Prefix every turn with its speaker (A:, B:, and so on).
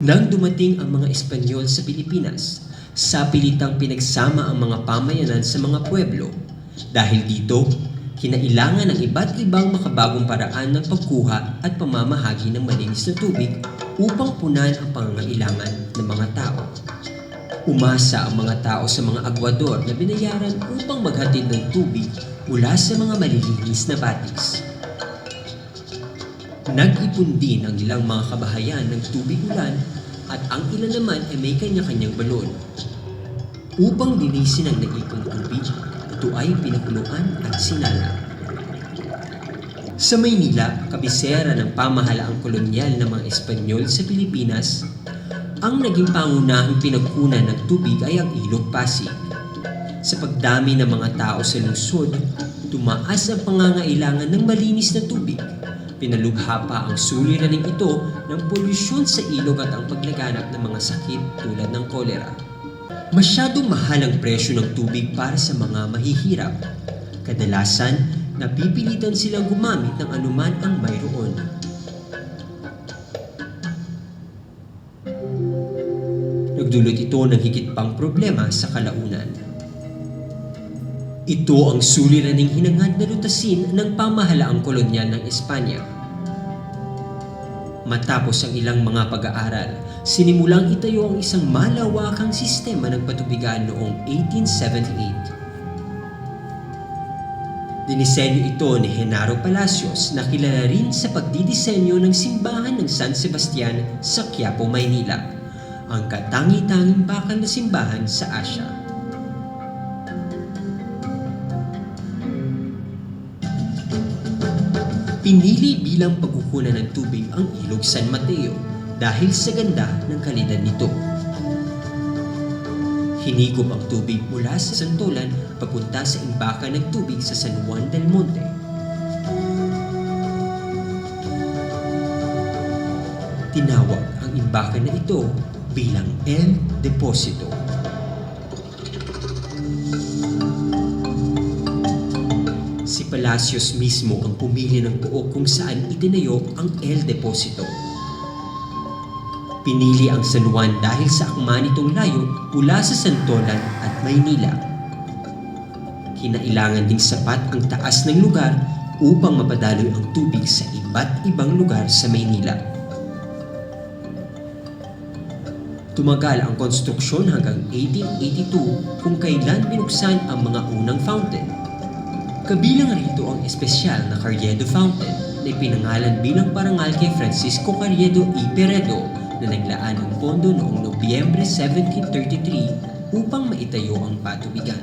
A: Nang dumating ang mga Espanyol sa Pilipinas, sa pilitang pinagsama ang mga pamayanan sa mga pueblo. Dahil dito, kinailangan ng iba't ibang makabagong paraan ng pagkuha at pamamahagi ng malinis na tubig upang punan ang pangangailangan ng mga tao. Umasa ang mga tao sa mga agwador na binayaran upang maghatid ng tubig mula sa mga malilinis na batis. Nag-ipon din ang ilang mga kabahayan ng tubig ulan at ang ilan naman ay may kanya-kanyang balon. Upang linisin ang naipong tubig, ito ay pinakuluan at sinala. Sa Maynila, kabisera ng pamahalaang kolonyal ng mga Espanyol sa Pilipinas, ang naging pangunahing pinagkunan ng tubig ay ang Ilog Pasig. Sa pagdami ng mga tao sa lungsod, tumaas ang pangangailangan ng malinis na tubig. Pinalubha pa ang suliraning ito ng polusyon sa ilog at ang paglaganap ng mga sakit tulad ng kolera. Masyadong mahal ang presyo ng tubig para sa mga mahihirap. Kadalasan, napipilitan silang gumamit ng anuman ang mayroon. Nagdulot ito ng higit pang problema sa kalaunan. Ito ang suliraning hinangad na lutasin ng pamahalaang kolonyal ng Espanya. Matapos ang ilang mga pag-aaral, sinimulang itayo ang isang malawakang sistema ng patubigan noong 1878. Dinisenyo ito ni Genaro Palacios na kilala rin sa pagdidisenyo ng simbahan ng San Sebastian sa Quiapo, Maynila, ang katangi-tanging bakal na simbahan sa Asya. Pinili bilang pagkukunan ng tubig ang Ilog San Mateo dahil sa ganda ng kalidad nito. Hinigop ang tubig mula sa Santolan papunta sa imbakan ng tubig sa San Juan del Monte. Tinawag ang imbakan na ito bilang El Deposito. Si Palacios mismo ang pumili ng buo kung saan itinayo ang El Deposito. Pinili ang San Juan dahil sa akma nitong layo mula sa Santolan at Maynila. Kinailangan ding sapat ang taas ng lugar upang mapadaloy ang tubig sa iba't ibang lugar sa Maynila. Tumagal ang konstruksyon hanggang 1882 kung kailan binuksan ang mga unang fountain. Kabilang rito ang espesyal na Carriedo Fountain na ipinangalan bilang parangal kay Francisco Carriedo y Peredo na naglaan ng pondo noong Nobyembre 1733 upang maitayo ang patubigan.